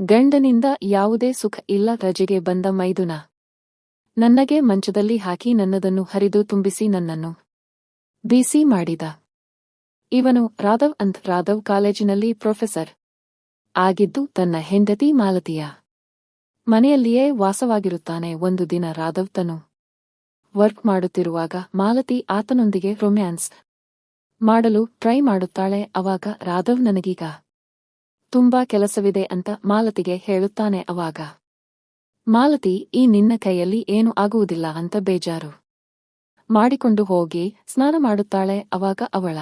ಗಂಡನಿಂದ ಯಾವುದೇ ಸುಖ ಇಲ್ಲ ರಜೆಗೆ ಬಂದ ಮೈದುನ. ನನಗೆ ಮಂಚದಲ್ಲಿ ಹಾಕಿ ನನ್ನದನ್ನು ಹರಿದು ತುಂಬಿಸಿ ನನ್ನನ್ನು ಬಿಸಿ ಮಾಡಿದ. ಇವನು ರಾಧವ್ ಅಂತ್ ರಾಧವ್ ಕಾಲೇಜಿನಲ್ಲಿ ಪ್ರೊಫೆಸರ್ ಆಗಿದ್ದು ತನ್ನ ಹೆಂಡತಿ ಮಾಲತಿಯ ಮನೆಯಲ್ಲಿಯೇ ವಾಸವಾಗಿರುತ್ತಾನೆ. ಒಂದು ದಿನ ರಾಧವ್ ತನು ವರ್ಕ್ ಮಾಡುತ್ತಿರುವಾಗ ಮಾಲತಿ ಆತನೊಂದಿಗೆ ರೊಮ್ಯಾನ್ಸ್ ಮಾಡಲು ಟ್ರೈ ಮಾಡುತ್ತಾಳೆ. ಅವಾಗ ರಾಧವ್ ನನಗೀಗ ತುಂಬಾ ಕೆಲಸವಿದೆ ಅಂತ ಮಾಲತಿಗೆ ಹೇಳುತ್ತಾನೆ ಅವಾಗ. ಮಾಲತಿ, ಈ ನಿನ್ನ ಕೈಯಲ್ಲಿ ಏನು ಆಗುವುದಿಲ್ಲ ಅಂತ ಬೇಜಾರು. ಮಾಡಿಕೊಂಡು ಹೋಗಿ, ಸ್ನಾನ ಮಾಡುತ್ತಾಳೆ ಅವಾಗ ಅವಳ.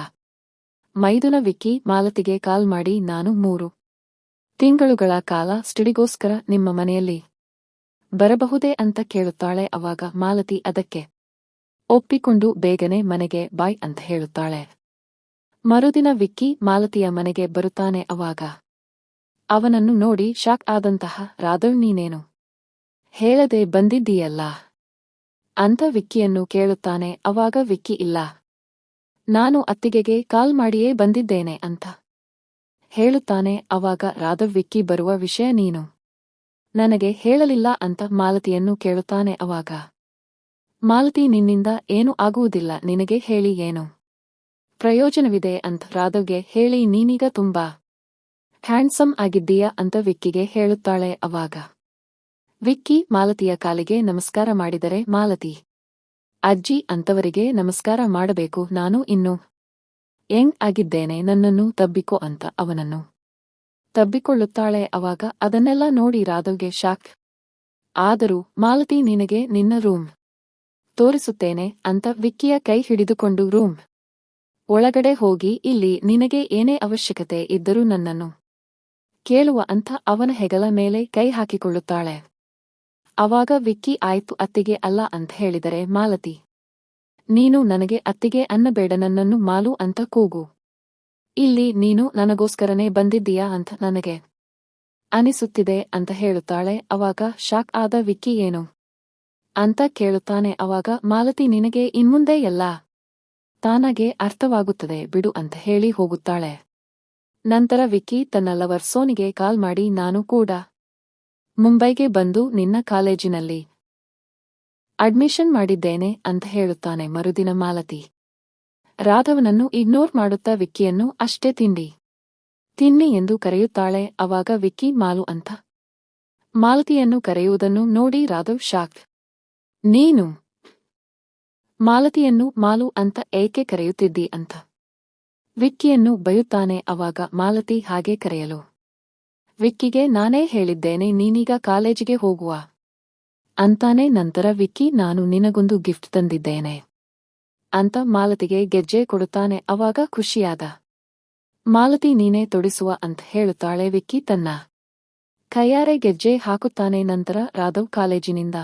ಮೈದುನ ವಿಕ್ಕಿ ಮಾಲತಿಗೆ ಕಾಲ್ ಮಾಡಿ, ನಾನು ಮೂರು ತಿಂಗಳುಗಳ ಕಾಲ ಸ್ಟಡಿಗೋಸ್ಕರ ನಿಮ್ಮ ಮನೆಯಲ್ಲಿ ಬರಬಹುದೇ ಅಂತ ಕೇಳುತ್ತಾಳೆ ಅವಾಗ ಮಾಲತಿ ಅದಕ್ಕೆ. ಒಪ್ಪಿಕೊಂಡು ಬೇಗನೆ ಮನೆಗೆ ಬಾಯ್ ಅಂತ ಹೇಳುತ್ತಾಳೆ. ಮರುದಿನ ವಿಕ್ಕಿ ಮಾಲತಿಯ ಮನೆಗೆ ಬರುತ್ತಾನೆ ಅವಾಗ. ಅವನನ್ನು ನೋಡಿ ಶಾಕ್ ಆದಂತಹ ರಾಧವ್ ನೀನೇನು? ಹೇಳದೆ ಬಂದಿದ್ದೀಯಲ್ಲ? ಅಂತ ವಿಕ್ಕಿಯನ್ನು ಕೇಳುತ್ತಾನೆ, ಅವಾಗ ವಿಕ್ಕಿ ಇಲ್ಲ. ನಾನು ಅತ್ತಿಗೆಗೆ ಕಾಲ್ ಮಾಡಿಯೇ ಬಂದಿದ್ದೇನೆ ಅಂತ ಹೇಳುತ್ತಾನೆ, ಅವಾಗ ರಾಧವ್ ವಿಕ್ಕಿ ಬರುವ ವಿಷಯ ನೀನು? ನನಗೆ ಹೇಳಲಿಲ್ಲ ಅಂತ ಮಾಲತಿಯನ್ನು ಕೇಳುತ್ತಾನೆ ಅವಾಗ. ಮಾಲತಿ ನಿನ್ನಿಂದ ಏನು ಆಗುವುದಿಲ್ಲ, ನಿನಗೆ ಹೇಳಿ ಏನು? ಪ್ರಯೋಜನವಿದೆ ಅಂತ ರಾಧವ್ಗೆ ಹೇಳಿ ನೀನೀಗ ತುಂಬಾ ಹ್ಯಾಂಡ್ಸಮ್ ಆಗಿದ್ದೀಯ ಅಂತ ವಿಕ್ಕಿಗೆ ಹೇಳುತ್ತಾಳೆ ಅವಾಗ. ವಿಕ್ಕಿ ಮಾಲತಿಯ ಕಾಲಿಗೆ ನಮಸ್ಕಾರ ಮಾಡಿದರೆ, ಮಾಲತಿ, ಅಜ್ಜಿ ಅಂತವರಿಗೆ ನಮಸ್ಕಾರ ಮಾಡಬೇಕು, ನಾನು ಇನ್ನು ಯಂಗ್ ಆಗಿದ್ದೇನೆ, ನನ್ನನ್ನು ತಬ್ಬಿಕೋ ಅಂತ ಅವನನ್ನು ತಬ್ಬಿಕೊಳ್ಳುತ್ತಾಳೆ ಅವಾಗ. ಅದನ್ನೆಲ್ಲ ನೋಡಿ ರಾಧವ್ಗೆ ಶಾಕ್. ಆದರೂ, ಮಾಲತಿ, ನಿನಗೆ ನಿನ್ನ ರೂಮ್ ತೋರಿಸುತ್ತೇನೆ ಅಂತ ವಿಕ್ಕಿಯ ಕೈ ಹಿಡಿದುಕೊಂಡು, ರೂಮ್ ಒಳಗಡೆ ಹೋಗಿ, ಇಲ್ಲಿ ನಿನಗೆ ಏನೇ ಅವಶ್ಯಕತೆ ಇದ್ದರೂ ನನ್ನನ್ನು ಕೇಳುವ ಅಂಥ ಅವನ ಹೆಗಲ ಮೇಲೆ ಕೈ ಹಾಕಿಕೊಳ್ಳುತ್ತಾಳೆ. ಅವಾಗ ವಿಕ್ಕಿ, ಆಯ್ತು, ಅತ್ತಿಗೆ ಅಲ್ಲ ಅಂತ ಹೇಳಿದರೆ, ಮಾಲತಿ, ನೀನು ನನಗೆ ಅತ್ತಿಗೆ ಅನ್ನಬೇಡ ನನ್ನನ್ನು ಮಾಲು ಅಂತ ಕೂಗು. ಇಲ್ಲಿ ನೀನು ನನಗೋಸ್ಕರನೇ ಬಂದಿದ್ದೀಯಾ ಅಂತ ನನಗೆ ಅನಿಸುತ್ತಿದೆ ಅಂತ ಹೇಳುತ್ತಾಳೆ. ಅವಾಗ ಶಾಕ್ ಆದ ವಿಕ್ಕಿ, ಏನು? ಅಂತ ಕೇಳುತ್ತಾನೆ. ಅವಾಗ, ಮಾಲತಿ, ನಿನಗೆ ಇನ್ಮುಂದೆ ಎಲ್ಲ ತಾನಾಗೆ ಅರ್ಥವಾಗುತ್ತದೆ, ಬಿಡು ಅಂತ ಹೇಳಿ ಹೋಗುತ್ತಾಳೆ. ನಂತರ ವಿಕ್ಕಿ ತನ್ನ ಲವರ್ ಸೋನಿಗೆ ಕಾಲ್ ಮಾಡಿ, ನಾನು ಕೂಡ ಮುಂಬೈಗೆ ಬಂದು ನಿನ್ನ ಕಾಲೇಜಿನಲ್ಲಿ ಅಡ್ಮಿಷನ್ ಮಾಡಿದ್ದೇನೆ ಅಂತ ಹೇಳುತ್ತಾನೆ, ಮರುದಿನ ಮಾಲತಿ. ರಾಧವನನ್ನು ಇಗ್ನೋರ್ ಮಾಡುತ್ತಾ ವಿಕ್ಕಿಯನ್ನು, ಅಷ್ಟೇ ತಿಂಡಿ, ತಿನ್ನಿ ಎಂದು ಕರೆಯುತ್ತಾಳೆ. ಅವಾಗ ವಿಕ್ಕಿ, ಮಾಲು ಅಂತ ಮಾಲತಿಯನ್ನು ಕರೆಯುವುದನ್ನು ನೋಡಿ ರಾಧವ್ ಶಾಕ್. ನೀನು ಮಾಲತಿಯನ್ನು ಮಾಲು ಅಂತ ಏಕೆ ಕರೆಯುತ್ತಿದ್ದಿ? ಅಂತ ವಿಕ್ಕಿಯನ್ನು ಬಯುತ್ತಾನೆ ಅವಾಗ ಮಾಲತಿ ಹಾಗೆ ಕರೆಯಲು. ವಿಕ್ಕಿಗೆ, ನಾನೇ ಹೇಳಿದ್ದೇನೆ, ನೀನೀಗ ಕಾಲೇಜಿಗೆ ಹೋಗುವ. ಅಂತಾನೆ ನಂತರ ವಿಕ್ಕಿ, ನಾನು ನಿನಗೊಂದು ಗಿಫ್ಟ್ ತಂದಿದ್ದೇನೆ. ಅಂತ ಮಾಲತಿಗೆ ಗೆಜ್ಜೆ ಕೊಡುತ್ತಾನೆ, ಅವಾಗ ಖುಷಿಯಾದ. ಮಾಲತಿ, ನೀನೇ ತೊಡಿಸುವ ಅಂತ ಹೇಳುತ್ತಾಳೆ ವಿಕ್ಕಿ ತನ್ನ. ಕೈಯಾರೆ ಗೆಜ್ಜೆ ಹಾಕುತ್ತಾನೆ ನಂತರ ರಾಧವ್ ಕಾಲೇಜಿನಿಂದ.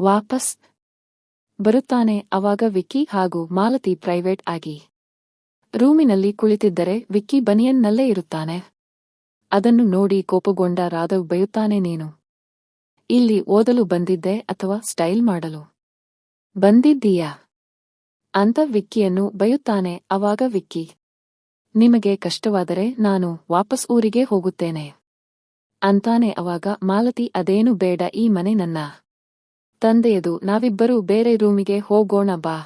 ವಾಪಸ್. ಬರುತ್ತಾನೆ ಅವಾಗ ವಿಕ್ಕಿ ಹಾಗೂ ಮಾಲತಿ ಪ್ರೈವೇಟ್ ಆಗಿ. ರೂಮಿನಲ್ಲಿ ಕುಳಿತಿದ್ದರೆ ವಿಕ್ಕಿ ಬನಿಯನ್ನಲ್ಲೇ ಇರುತ್ತಾನೆ. ಅದನ್ನು ನೋಡಿ ಕೋಪಗೊಂಡ ರಾಧವ್ ಬಯುತ್ತಾನೆ, ನೀನು ಇಲ್ಲಿ ಓದಲು ಬಂದಿದ್ದೆ ಅಥವಾ ಸ್ಟೈಲ್ ಮಾಡಲು ಬಂದಿದ್ದೀಯಾ? ಅಂತ ವಿಕ್ಕಿಯನ್ನು ಬಯುತ್ತಾನೆ ಅವಾಗ ವಿಕ್ಕಿ, ನಿಮಗೆ ಕಷ್ಟವಾದರೆ ನಾನು ವಾಪಸ್ ಊರಿಗೆ ಹೋಗುತ್ತೇನೆ ಅಂತಾನೆ ಅವಾಗ ಮಾಲತಿ, ಅದೇನು ಬೇಡ, ಈ ಮನೆ ನನ್ನ ತಂದೆಯದು, ನಾವಿಬ್ಬರೂ ಬೇರೆ ರೂಮಿಗೆ ಹೋಗೋಣ ಬಾ.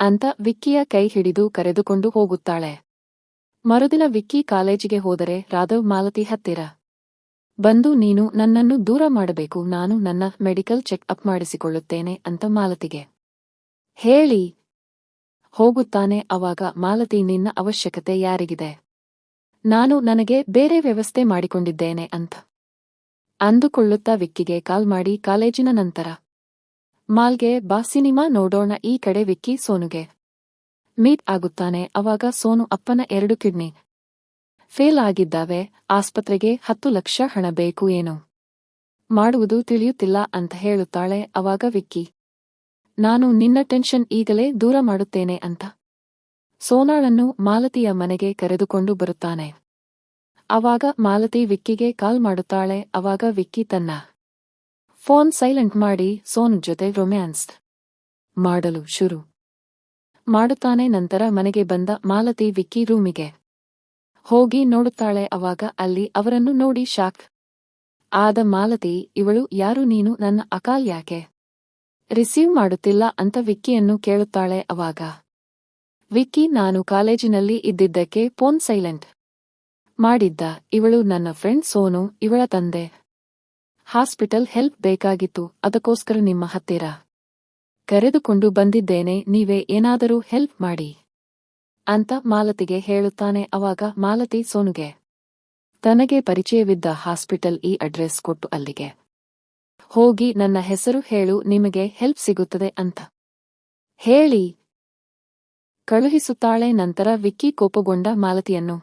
ಅಂತ ವಿಕ್ಕಿಯ ಕೈ ಹಿಡಿದು ಕರೆದುಕೊಂಡು ಹೋಗುತ್ತಾಳೆ. ಮರುದಿನ ವಿಕ್ಕಿ ಕಾಲೇಜಿಗೆ ಹೋದರೆ ರಾಧವ್ ಮಾಲತಿ ಹತ್ತಿರ. ಬಂದು, ನೀನು ನನ್ನನ್ನು ದೂರ ಮಾಡಬೇಕು, ನಾನು ನನ್ನ ಮೆಡಿಕಲ್ ಚೆಕ್ ಅಪ್ ಮಾಡಿಸಿಕೊಳ್ಳುತ್ತೇನೆ ಅಂತ ಮಾಲತಿಗೆ. ಹೇಳಿ. ಹೋಗುತ್ತಾನೆ ಅವಾಗ ಮಾಲತಿ ನಿನ್ನ ಅವಶ್ಯಕತೆ ಯಾರಿಗಿದೆ? ನಾನು ನನಗೆ ಬೇರೆ ವ್ಯವಸ್ಥೆ ಮಾಡಿಕೊಂಡಿದ್ದೇನೆ ಅಂತ ಅಂದುಕೊಳ್ಳುತ್ತಾ ವಿಕ್ಕಿಗೆ ಕಾಲ್ ಮಾಡಿ ಕಾಲೇಜಿನ ನಂತರ. ಮಾಲ್ಗೆ ಬಾ ಸಿನಿಮಾ ನೋಡೋಣ ಈ ಕಡೆ ವಿಕ್ಕಿ ಸೋನುಗೆ. ಮೀಟ್ ಆಗುತ್ತಾನೆ, ಅವಾಗ ಸೋನು ಅಪ್ಪನ ಎರಡು ಕಿಡ್ನಿ. ಫೇಲ್ ಆಗಿದ್ದಾವೆ, ಆಸ್ಪತ್ರೆಗೆ ಹತ್ತು ಲಕ್ಷ ಹಣ ಬೇಕು ಏನು? ಮಾಡುವುದು ತಿಳಿಯುತ್ತಿಲ್ಲ ಅಂತ ಹೇಳುತ್ತಾಳೆ ಅವಾಗ ವಿಕ್ಕಿ. ನಾನು ನಿನ್ನ ಟೆನ್ಷನ್ ಈಗಲೇ ದೂರ ಮಾಡುತ್ತೇನೆ ಅಂತ. ಸೋನಾಳನ್ನು ಮಾಲತಿಯ ಮನೆಗೆ ಕರೆದುಕೊಂಡು ಬರುತ್ತಾನೆ. ಅವಾಗ ಮಾಲತಿ ವಿಕ್ಕಿಗೆ ಕಾಲ್ ಮಾಡುತ್ತಾಳೆ, ಅವಾಗ ವಿಕ್ಕಿ ತನ್ನ ಫೋನ್ ಸೈಲೆಂಟ್ ಮಾಡಿ ಸೋನ್ ಜೊತೆ ರೊಮ್ಯಾನ್ಸ್ ಮಾಡಲು ಶುರು ಮಾಡುತ್ತಾನೆ ನಂತರ ಮನೆಗೆ ಬಂದ ಮಾಲತಿ ವಿಕ್ಕಿ ರೂಮಿಗೆ ಹೋಗಿ ನೋಡುತ್ತಾಳೆ ಅವಾಗ ಅಲ್ಲಿ ಅವರನ್ನು ನೋಡಿ ಶಾಕ್ ಆದ ಮಾಲತಿ, ಇವಳು ಯಾರು ನೀನು? ನನ್ನ ಅಕಾಲ್ ಯಾಕೆ? ರಿಸೀವ್ ಮಾಡುತ್ತಿಲ್ಲ ಅಂತ ವಿಕ್ಕಿಯನ್ನು ಕೇಳುತ್ತಾಳೆ ಅವಾಗ. ವಿಕ್ಕಿ, ನಾನು ಕಾಲೇಜಿನಲ್ಲಿ ಇದ್ದಿದ್ದಕ್ಕೆ ಫೋನ್ ಸೈಲೆಂಟ್ ಮಾಡಿದ್ದ. ಇವಳು ನನ್ನ ಫ್ರೆಂಡ್ ಸೋನು, ಇವಳ ತಂದೆ. ಹಾಸ್ಪಿಟಲ್ ಹೆಲ್ಪ್ ಬೇಕಾಗಿತ್ತು. ಅದಕ್ಕೋಸ್ಕರ ನಿಮ್ಮ ಹತ್ತಿರ ಕರೆದುಕೊಂಡು ಬಂದಿದ್ದೇನೆ. ನೀವೇ ಏನಾದರೂ ಹೆಲ್ಪ್ ಮಾಡಿ ಅಂತ ಮಾಲತಿಗೆ ಹೇಳುತ್ತಾನೆ. ಅವಾಗ ಮಾಲತಿ ಸೋನುಗೆ, ತನಗೆ ಪರಿಚಯವಿದ್ದ ಹಾಸ್ಪಿಟಲ್ ಈ ಅಡ್ರೆಸ್ ಕೊಟ್ಟು ಅಲ್ಲಿಗೆ ಹೋಗಿ, ನನ್ನ ಹೆಸರು ಹೇಳು, ನಿಮಗೆ ಹೆಲ್ಪ್ ಸಿಗುತ್ತದೆ ಅಂತ ಹೇಳಿ ಕಳುಹಿಸುತ್ತಾಳೆ. ನಂತರ ವಿಕ್ಕಿ ಕೋಪಗೊಂಡ ಮಾಲತಿಯನ್ನು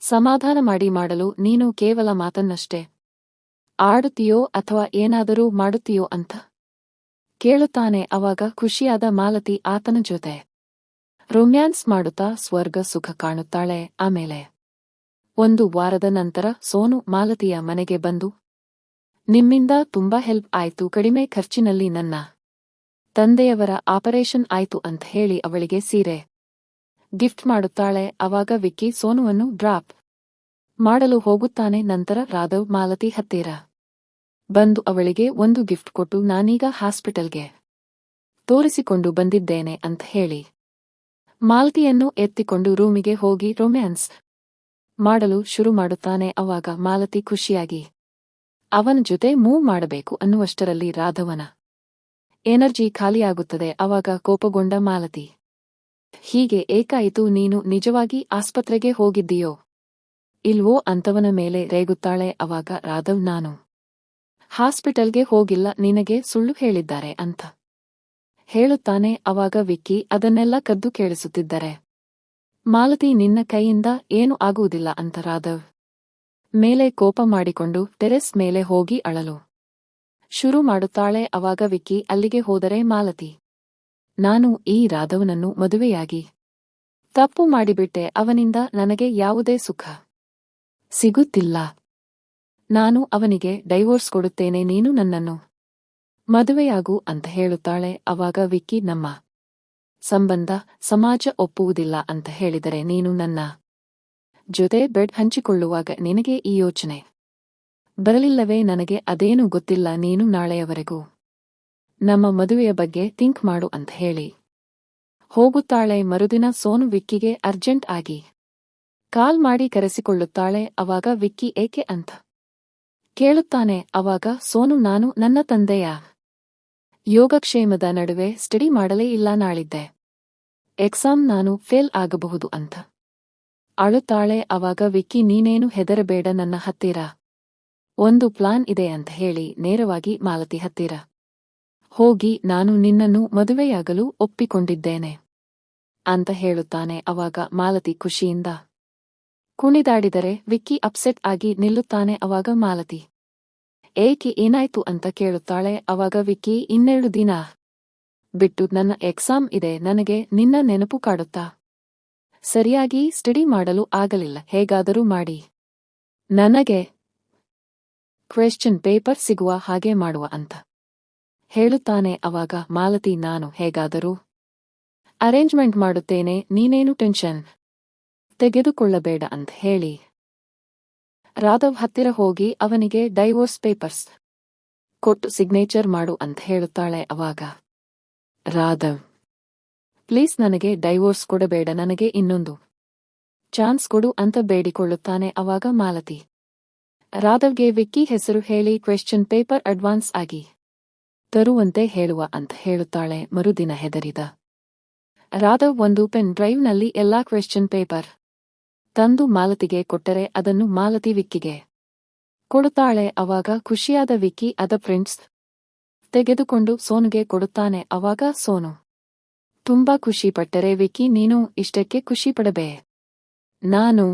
ಸಮಾಧಾನ ಮಾಡಿ ಮಾಡಲು, ನೀನು ಕೇವಲ ಮಾತನ್ನಷ್ಟೇ. ಆಡುತ್ತೀಯೋ ಅಥವಾ ಏನಾದರೂ ಮಾಡುತ್ತೀಯೋ ಅಂತ? ಕೇಳುತ್ತಾನೆ ಅವಾಗ ಖುಷಿಯಾದ ಮಾಲತಿ ಆತನ ಜೊತೆ. ರೊಮ್ಯಾನ್ಸ್ ಮಾಡುತ್ತಾ ಸ್ವರ್ಗ ಸುಖ ಕಾಣುತ್ತಾಳೆ ಆಮೇಲೆ. ಒಂದು ವಾರದ ನಂತರ ಸೋನು ಮಾಲತಿಯ ಮನೆಗೆ ಬಂದು, ನಿಮ್ಮಿಂದ ತುಂಬಾ ಹೆಲ್ಪ್ ಆಯ್ತು, ಕಡಿಮೆ ಖರ್ಚಿನಲ್ಲಿ ನನ್ನ ತಂದೆಯವರ ಆಪರೇಷನ್ ಆಯ್ತು ಅಂತ ಹೇಳಿ ಅವಳಿಗೆ ಸೀರೆ ಗಿಫ್ಟ್ ಮಾಡುತ್ತಾಳೆ. ಅವಾಗ ವಿಕ್ಕಿ ಸೋನುವನ್ನು ಡ್ರಾಪ್ ಮಾಡಲು ಹೋಗುತ್ತಾನೆ. ನಂತರ ರಾಧವ್ ಮಾಲತಿ ಹತ್ತಿರ. ಬಂದು ಅವಳಿಗೆ ಒಂದು ಗಿಫ್ಟ್ ಕೊಟ್ಟು ನಾನೀಗ ಹಾಸ್ಪಿಟಲ್ಗೆ ತೋರಿಸಿಕೊಂಡು ಬಂದಿದ್ದೇನೆ ಅಂತ ಹೇಳಿ. ಮಾಲತಿಯನ್ನು ಎತ್ತಿಕೊಂಡು ರೂಮಿಗೆ ಹೋಗಿ ರೊಮ್ಯಾನ್ಸ್ ಮಾಡಲು ಶುರು ಮಾಡುತ್ತಾನೆ ಅವಾಗ ಮಾಲತಿ ಖುಷಿಯಾಗಿ. ಅವನ ಜೊತೆ ಮೂವ್ ಮಾಡಬೇಕು ಅನ್ನುವಷ್ಟರಲ್ಲಿ ರಾಧವನ ಎನರ್ಜಿ ಖಾಲಿಯಾಗುತ್ತದೆ ಅವಾಗ ಕೋಪಗೊಂಡ ಮಾಲತಿ. ಹೀಗೆ ಏಕಾಯಿತು ನೀನು ನಿಜವಾಗಿ ಆಸ್ಪತ್ರೆಗೆ ಹೋಗಿದ್ದೀಯೋ ಇಲ್ವೋ ಅಂತವನ ಮೇಲೆ ರೇಗುತ್ತಾಳೆ ಅವಾಗ ರಾಧವ್ ನಾನು. ಹಾಸ್ಪಿಟಲ್ಗೆ ಹೋಗಿಲ್ಲ, ನಿನಗೆ ಸುಳ್ಳು ಹೇಳಿದ್ದಾರೆ ಅಂತ. ಹೇಳುತ್ತಾನೆ ಅವಾಗ ವಿಕ್ಕಿ ಅದನ್ನೆಲ್ಲ ಕದ್ದು ಕೇಳಿಸುತ್ತಿದ್ದಾರೆ. ಮಾಲತಿ ನಿನ್ನ ಕೈಯಿಂದ ಏನು ಆಗುವುದಿಲ್ಲ ಅಂತ ರಾಧವ್. ಮೇಲೆ ಕೋಪ ಮಾಡಿಕೊಂಡು ಟೆರೆಸ್ ಮೇಲೆ ಹೋಗಿ ಅಳಲು. ಶುರು ಮಾಡುತ್ತಾಳೆ ಅವಾಗ ವಿಕ್ಕಿ ಅಲ್ಲಿಗೆ ಹೋದರೆ ಮಾಲತಿ. ನಾನು ಈ ರಾಧವನನ್ನು ಮದುವೆಯಾಗಿ. ತಪ್ಪು ಮಾಡಿಬಿಟ್ಟೆ, ಅವನಿಂದ ನನಗೆ ಯಾವುದೇ ಸುಖ. ಸಿಗುತ್ತಿಲ್ಲ. ನಾನು ಅವನಿಗೆ ಡೈವೋರ್ಸ್ ಕೊಡುತ್ತೇನೆ, ನೀನು ನನ್ನನ್ನು ಮದುವೆಯಾಗು ಅಂತ ಹೇಳುತ್ತಾಳೆ, ಅವಾಗ ವಿಕ್ಕಿ ನಮ್ಮ ಸಂಬಂಧ ಸಮಾಜ ಒಪ್ಪುವುದಿಲ್ಲ ಅಂತ ಹೇಳಿದರೆ ನೀನು ನನ್ನ ಜೊತೆ ಬೆಡ್ ಹಂಚಿಕೊಳ್ಳುವಾಗ ನಿನಗೆ ಈ ಯೋಚನೆ ಬರಲಿಲ್ಲವೇ? ನನಗೆ ಅದೇನೂ ಗೊತ್ತಿಲ್ಲ, ನೀನು ನಾಳೆಯವರೆಗೂ ನಮ್ಮ ಮದುವೆಯ ಬಗ್ಗೆ ಥಿಂಕ್ ಮಾಡು ಅಂತ ಹೇಳಿ ಹೋಗುತ್ತಾಳೆ. ಮರುದಿನ ಸೋನು ವಿಕ್ಕಿಗೆ ಅರ್ಜೆಂಟ್ ಆಗಿ ಕಾಲ್ ಮಾಡಿ ಕರೆಸಿಕೊಳ್ಳುತ್ತಾಳೆ, ಅವಾಗ ವಿಕ್ಕಿ ಏಕೆ ಅಂತ ಕೇಳುತ್ತಾನೆ ಅವಾಗ ಸೋನು, ನಾನು ನನ್ನ ತಂದೆಯ ಯೋಗಕ್ಷೇಮದ ನಡುವೆ ಸ್ಟಡಿ ಮಾಡಲೇ ಇಲ್ಲ ನಾಳಿದ್ದೆ. ಎಕ್ಸಾಮ್ ನಾನು ಫೇಲ್ ಆಗಬಹುದು ಅಂತ. ಅಳುತ್ತಾಳೆ ಅವಾಗ ವಿಕ್ಕಿ, ನೀನೇನು ಹೆದರಬೇಡ, ನನ್ನ ಹತ್ತಿರ. ಒಂದು ಪ್ಲಾನ್ ಇದೆ ಅಂತ ಹೇಳಿ ನೇರವಾಗಿ ಮಾಲತಿ ಹತ್ತಿರ. ಹೋಗಿ ನಾನು ನಿನ್ನನ್ನು ಮದುವೆಯಾಗಲು ಒಪ್ಪಿಕೊಂಡಿದ್ದೇನೆ, ಅಂತ ಹೇಳುತ್ತಾನೆ ಅವಾಗ ಮಾಲತಿ ಖುಷಿಯಿಂದ. ಕುಣಿದಾಡಿದರೆ ವಿಕ್ಕಿ ಅಪ್ಸೆಟ್ ಆಗಿ ನಿಲ್ಲುತ್ತಾನೆ ಅವಾಗ ಮಾಲತಿ. ಏಕೆ ಏನಾಯ್ತು ಅಂತ ಕೇಳುತ್ತಾಳೆ ಅವಾಗ ವಿಕ್ಕಿ ಇನ್ನೆರಡು ದಿನ. ಬಿಟ್ಟು ನನ್ನ ಎಕ್ಸಾಮ್ ಇದೆ, ನನಗೆ ನಿನ್ನ ನೆನಪು ಕಾಡುತ್ತಾ? ಸರಿಯಾಗಿ ಸ್ಟಡಿ ಮಾಡಲು ಆಗಲಿಲ್ಲ, ಹೇಗಾದರೂ ಮಾಡಿ. ನನಗೆ ಕ್ವೆಶ್ಚನ್ ಪೇಪರ್ ಸಿಗುವ ಹಾಗೆ ಮಾಡುವ ಅಂತ ಹೇಳುತ್ತಾನೆ ಅವಾಗ ಮಾಲತಿ ನಾನು, ಹೇಗಾದರೂ? ಅರೇಂಜ್ಮೆಂಟ್ ಮಾಡುತ್ತೇನೆ, ನೀನೇನು ಟೆನ್ಷನ್? ತೆಗೆದುಕೊಳ್ಳಬೇಡ ಅಂತ ಹೇಳಿ. ರಾಧವ್ ಹತ್ತಿರ ಹೋಗಿ ಅವನಿಗೆ ಡೈವೋರ್ಸ್ ಪೇಪರ್ಸ್ ಕೊಟ್ಟು ಸಿಗ್ನೇಚರ್ ಮಾಡು ಅಂತ ಹೇಳುತ್ತಾಳೆ ಅವಾಗ. ರಾಧವ್, ಪ್ಲೀಸ್ ನನಗೆ ಡೈವೋರ್ಸ್ ಕೊಡಬೇಡ, ನನಗೆ ಇನ್ನೊಂದು ಚಾನ್ಸ್ ಕೊಡು ಅಂತ ಬೇಡಿಕೊಳ್ಳುತ್ತಾನೆ ಅವಾಗ ಮಾಲತಿ. ರಾಧವ್ಗೆ ವಿಕ್ಕಿ ಹೆಸರು ಹೇಳಿ ಕ್ವೆಶ್ಚನ್ ಪೇಪರ್ ಅಡ್ವಾನ್ಸ್ ಆಗಿ ತರುವಂತೆ ಹೇಳುವ ಅಂತ ಹೇಳುತ್ತಾಳೆ ಮರುದಿನ ಹೆದರಿದ. ರಾಧವ್ ಒಂದು ಪೆನ್ ಡ್ರೈವ್ನಲ್ಲಿ ಎಲ್ಲಾ ಕ್ವೆಶ್ಚನ್ ಪೇಪರ್ ತಂದು ಮಾಲತಿಗೆ ಕೊಟ್ಟರೆ ಅದನ್ನು ಮಾಲತಿ ವಿಕ್ಕಿಗೆ. ಕೊಡುತ್ತಾಳೆ ಅವಾಗ ಖುಷಿಯಾದ ವಿಕ್ಕಿ ಅದ ಪ್ರಿಂಟ್ಸ್ ತೆಗೆದುಕೊಂಡು ಸೋನುಗೆ ಕೊಡುತ್ತಾನೆ ಅವಾಗ ಸೋನು. ತುಂಬಾ ಖುಷಿ ಪಟ್ಟರೆ ವಿಕ್ಕಿ, ನೀನು ಇಷ್ಟಕ್ಕೆ ಖುಷಿ ಪಡಬೇ ನಾನು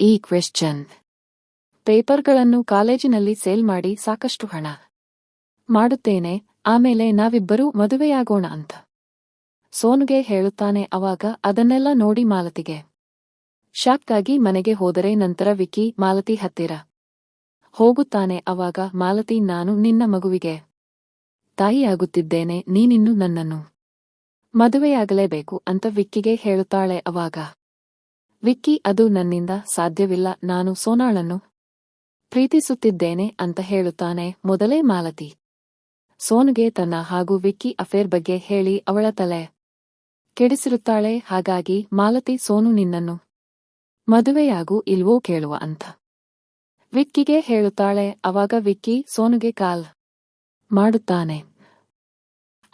ಈ ಕ್ವೆಶ್ಚನ್ ಪೇಪರ್ಗಳನ್ನು ಕಾಲೇಜಿನಲ್ಲಿ ಸೇಲ್ ಮಾಡಿ ಸಾಕಷ್ಟು ಹಣ ಮಾಡುತ್ತೇನೆ, ಆಮೇಲೆ ನಾವಿಬ್ಬರೂ ಮದುವೆಯಾಗೋಣ ಅಂತ. ಸೋನುಗೆ ಹೇಳುತ್ತಾನೆ ಅವಾಗ ಅದನ್ನೆಲ್ಲ ನೋಡಿ ಮಾಲತಿಗೆ. ಶಾಕ್ಕಾಗಿ ಮನೆಗೆ ಹೋದರೆ ನಂತರ ವಿಕ್ಕಿ, ಮಾಲತಿ ಹತ್ತಿರ. ಹೋಗುತ್ತಾನೆ ಅವಾಗ ಮಾಲತಿ, ನಾನು ನಿನ್ನ ಮಗುವಿಗೆ ತಾಯಿಯಾಗುತ್ತಿದ್ದೇನೆ, ನೀನಿನ್ನು ನನ್ನನ್ನು ಮದುವೆಯಾಗಲೇಬೇಕು ಅಂತ ವಿಕ್ಕಿಗೆ ಹೇಳುತ್ತಾಳೆ ಅವಾಗ ವಿಕ್ಕಿ, ಅದು ನನ್ನಿಂದ ಸಾಧ್ಯವಿಲ್ಲ, ನಾನು ಸೋನಾಳನ್ನು ಪ್ರೀತಿಸುತ್ತಿದ್ದೇನೆ ಅಂತ ಹೇಳುತ್ತಾನೆ ಮೊದಲೇ ಮಾಲತಿ. ಸೋನುಗೆ ತನ್ನ ಹಾಗೂ ವಿಕ್ಕಿ ಅಫೇರ್ ಬಗ್ಗೆ ಹೇಳಿ ಅವಳ ತಲೆ ಕೆಡಿಸಿರುತ್ತಾಳೆ, ಹಾಗಾಗಿ ಮಾಲತಿ, ಸೋನು ನಿನ್ನನ್ನು ಮದುವೆಯಾಗು ಇಲ್ವೋ ಕೇಳುವ ಅಂತ ವಿಕ್ಕಿಗೆ ಹೇಳುತ್ತಾಳೆ, ಅವಾಗ ವಿಕ್ಕಿ ಸೋನುಗೆ ಕಾಲ್ ಮಾಡುತ್ತಾನೆ.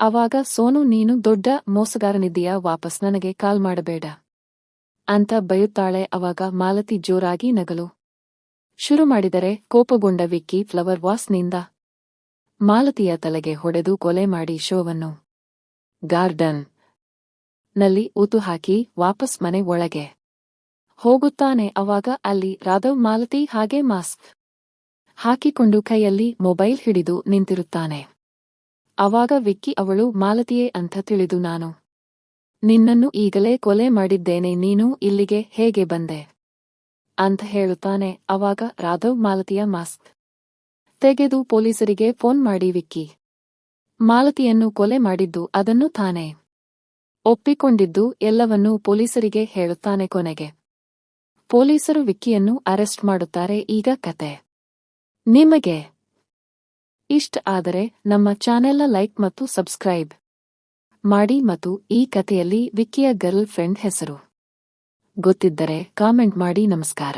ಅವಾಗ ಸೋನು, ನೀನು ದೊಡ್ಡ ಮೋಸಗಾರನಿದ್ದೀಯ, ವಾಪಸ್ ನನಗೆ ಕಾಲ್ ಮಾಡಬೇಡ ಅಂತ ಬಯುತ್ತಾಳೆ, ಅವಾಗ ಮಾಲತಿ ಜೋರಾಗಿ ನಗಲು. ಶುರು ಮಾಡಿದರೆ ಕೋಪಗೊಂಡ ವಿಕ್ಕಿ ಫ್ಲವರ್ ವಾಸ್ನಿಂದ ಮಾಲತಿಯ ತಲೆಗೆ ಹೊಡೆದು ಕೊಲೆ ಮಾಡಿ ಶೋವನ್ನು. ಗಾರ್ಡನ್ನಲ್ಲಿ ಊತು ಹಾಕಿ ವಾಪಸ್ ಮನೆ ಒಳಗೆ ಹೋಗುತ್ತಾನೆ ಅವಾಗ ಅಲ್ಲಿ ರಾಧವ್ ಮಾಲತಿ ಹಾಗೆ ಮಾಸ್ಕ್ ಹಾಕಿಕೊಂಡು ಕೈಯಲ್ಲಿ ಮೊಬೈಲ್ ಹಿಡಿದು ನಿಂತಿರುತ್ತಾನೆ. ಅವಾಗ ವಿಕ್ಕಿ ಅವಳು ಮಾಲತಿಯೇ ಅಂತ ತಿಳಿದು ನಾನು. ನಿನ್ನನ್ನು ಈಗಲೇ ಕೊಲೆ ಮಾಡಿದ್ದೇನೆ, ನೀನು ಇಲ್ಲಿಗೆ ಹೇಗೆ ಬಂದೆ? ಅಂತ ಹೇಳುತ್ತಾನೆ ಅವಾಗ ರಾಧವ್ ಮಾಲತಿಯ ಮಾಸ್ಕ್. ತೆಗೆದು ಪೊಲೀಸರಿಗೆ ಫೋನ್ ಮಾಡಿ ವಿಕ್ಕಿ. ಮಾಲತಿಯನ್ನು ಕೊಲೆ ಮಾಡಿದ್ದು ಅದನ್ನು ತಾನೇ. ಒಪ್ಪಿಕೊಂಡಿದ್ದು ಎಲ್ಲವನ್ನೂ ಪೊಲೀಸರಿಗೆ ಹೇಳುತ್ತಾನೆ ಕೊನೆಗೆ. ಪೊಲೀಸರು ವಿಕ್ಕಿಯನ್ನು ಅರೆಸ್ಟ್ ಮಾಡುತ್ತಾರೆ ಈಗ ಕತೆ. ನಿಮಗೆ ಇಷ್ಟ ಆದರೆ ನಮ್ಮ ಚಾನೆಲ್ನ ಲೈಕ್ ಮತ್ತು ಸಬ್ಸ್ಕ್ರೈಬ್ ಮಾಡಿ ಮತ್ತು ಈ ಕಥೆಯಲ್ಲಿ ವಿಕ್ಕಿಯ ಗರ್ಲ್ ಫ್ರೆಂಡ್ ಹೆಸರು. ಗೊತ್ತಿದ್ದರೆ ಕಾಮೆಂಟ್ ಮಾಡಿ ನಮಸ್ಕಾರ.